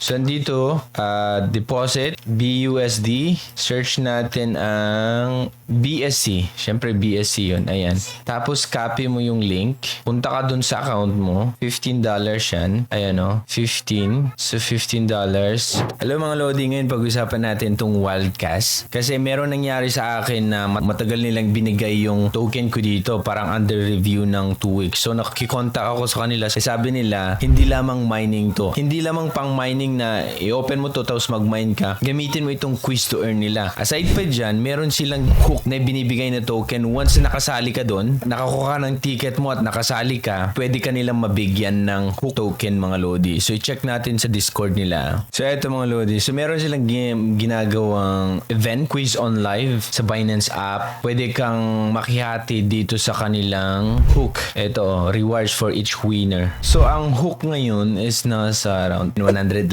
So, andito, ah, deposit, BUSD. Search natin ang BSC. Siyempre, BSC yun. Ayan. Tapos, copy mo yung link. Punta ka dun sa account mo. $15 yan. Ayan o. 15. So, $15. Hello mga Lodi, ngayon pag-usapan natin tong Wildcast. Kasi meron nangyari sa akin na mat- matagal nilang binigay yung token ko dito. Parang under review ng 2 weeks. So, nakikontak ako sa kanila. Sabi nila, hindi lamang mining to. Hindi lamang pang mining na i-open mo to tapos mag-mine ka. Gamitin mo itong quiz to earn nila. Aside pa dyan, meron silang hook na binibigay na token. Once na nakasali ka doon, nakakuha ka ng ticket mo at nakasali ka, pwede ka nilang mabigyan ng hook token mga Lodi. So, i-check natin sa Discord nila. So, eto mga Lodi. So, meron silang gi- ginagawang event quiz on live sa Binance app. Pwede kang makihati dito sa kanilang hook. Oh, rewards for each winner. So, ang hook ngayon is nasa around 111